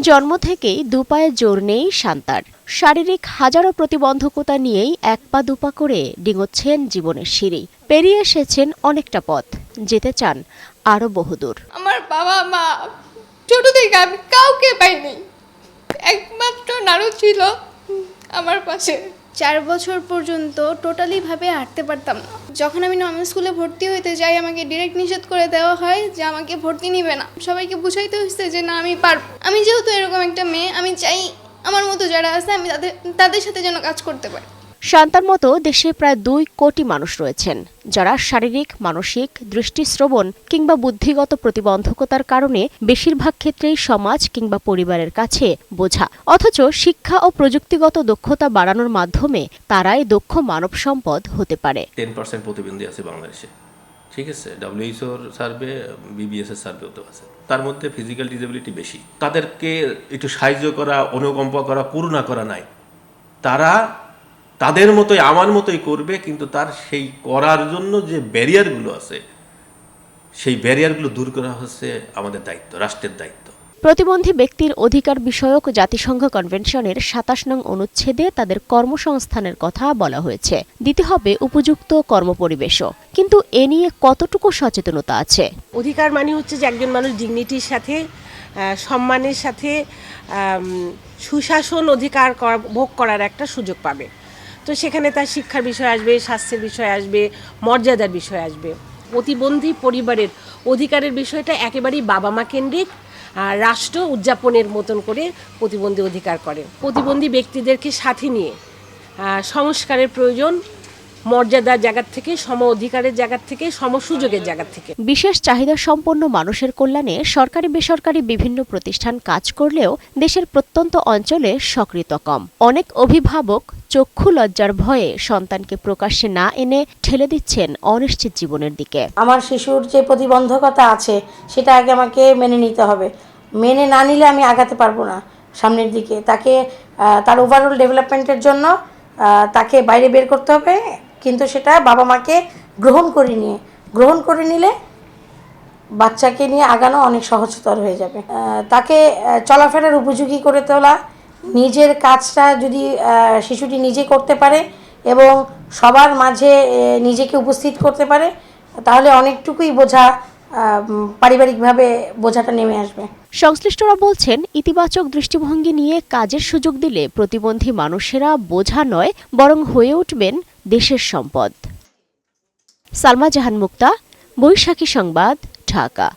জন্ম থেকেই দুপায়ে জোর নেই শান্তার শারীরিক হাজারো প্রতিবন্ধকতা নিয়েই এক পা দুপা করে ডিঙোচ্ছেন জীবনের সিঁড়ি। পেরিয়ে এসেছেন অনেকটা পথ। যেতে চান আরও বহুদূর। আমার বাবা মা, ছোট থেকে আমি কাউকে পাইনি। একমাত্র নাড়ু ছিল আমার পাশে। চার বছর পর্যন্ত টোটালিভাবে হাঁটতে পারতাম না। যখন আমি নর্মাল স্কুলে ভর্তি হইতে যাই, আমাকে ডিরেক্ট নিষেধ করে দেওয়া হয় যে আমাকে ভর্তি নিবে না। সবাইকে বুঝাইতে হচ্ছে যে, না, আমি পারব আমি যেহেতু এরকম একটা মেয়ে, আমি চাই আমার মতো যারা আছে, আমি তাদের তাদের সাথে যেন কাজ করতে পারি। শান্তার মতো দেশে প্রায় দুই কোটি মানুষ রয়েছেন, যারা শারীরিক, মানসিক, দৃষ্টিশ্রবণ কিংবা বুদ্ধিগত প্রতিবন্ধকতার কারণে বেশিরভাগ ক্ষেত্রেই সমাজ কিংবা পরিবারের কাছে বোঝা। অথচ শিক্ষা ও প্রযুক্তিগত দক্ষতা বাড়ানোর মাধ্যমে তারাই দক্ষ মানব সম্পদ হতে পারে। টেন পার্সেন্ট প্রতিবন্ধী আছে বাংলাদেশে। ঠিক আছে? ডাব্লিউএইচওর সার্ভে বিবিএস এর সার্ভেও আছে। তার মধ্যে ফিজিক্যাল ডিসেবিলিটি বেশি। তাদেরকে একটু সাহায্য করা, অনুকম্পা করা, করুণা করা নাই। তারা তাদের মতোই আমার মতোই করবে কিন্তু তার সেই করার জন্য যে ব্যারিয়ারগুলো আছে সেই ব্যারিয়ারগুলো দূর করা হচ্ছে আমাদের দায়িত্ব রাষ্ট্রের দায়িত্ব। প্রতিবন্ধী ব্যক্তির অধিকার বিষয়ক জাতিসংঘ কনভেনশনের সাতাশ নং অনুচ্ছেদে তাদের কর্মসংস্থানের কথা বলা হয়েছে। দিতে হবে উপযুক্ত কর্মপরিবেশও। কিন্তু এ নিয়ে কতটুকু সচেতনতা আছে? অধিকার মানে হচ্ছে যে একজন মানুষ ডিগনিটির সাথে সম্মানের সাথে সুশাসন অধিকার করা- ভোগ করার একটা সুযোগ পাবে। তো সেখানে তার শিক্ষার বিষয় আসবে, স্বাস্থ্যের বিষয় আসবে, মর্যাদার বিষয় আসবে। প্রতিবন্ধী পরিবারের অধিকারের বিষয়টা একেবারেই বাবা মা কেন্দ্রিক রাষ্ট্র উদযাপনের মতন করে প্রতিবন্ধী অধিকার করে। প্রতিবন্ধী ব্যক্তিদেরকে সাথে নিয়ে সংস্কারের প্রয়োজন মর্যাদার জায়গার থেকে সম অধিকারের জায়গার থেকে সম সুযোগের জায়গার থেকে। বিশেষ চাহিদা সম্পন্ন মানুষের কল্যাণে সরকারি বেসরকারি বিভিন্ন প্রতিষ্ঠান কাজ করলেও দেশের প্রত্যন্ত অঞ্চলে সক্রিয়তা কম। অনেক অভিভাবক চক্ষু লজ্জার ভয়ে সন্তানকে প্রকাশ্যে না এনে ঠেলে দিচ্ছেন অনিশ্চিত জীবনের দিকে। আমার শিশুর যে প্রতিবন্ধকতা আছে সেটা আগে আমাকে মেনে নিতে হবে। মেনে না নিলে আমি আগাতে পারব না সামনের দিকে। তাকে তার ওভারঅল ডেভেলপমেন্টের জন্য তাকে বাইরে বের করতে হবে। কিন্তু সেটা বাবা মাকে গ্রহণ করে নিয়ে, গ্রহণ করে নিলে বাচ্চাকে নিয়ে আগানো অনেক সহজতর হয়ে যাবে। তাকে চলাফেরার উপযোগী করে তোলা, নিজের কাজটা যদি শিশুটি নিজে করতে পারে এবং সবার মাঝে নিজেকে উপস্থিত করতে পারে, তাহলে অনেকটুকুই বোঝা পারিবারিকভাবে বোঝাটা নেমে আসবে। সংশ্লিষ্টরা বলছেন, ইতিবাচক দৃষ্টিভঙ্গি নিয়ে কাজের সুযোগ দিলে প্রতিবন্ধী মানুষেরা বোঝা নয়, বরং হয়ে উঠবেন দেশের সম্পদ। সালমা জাহান মুক্তা, বৈশাখী সংবাদ, ঢাকা।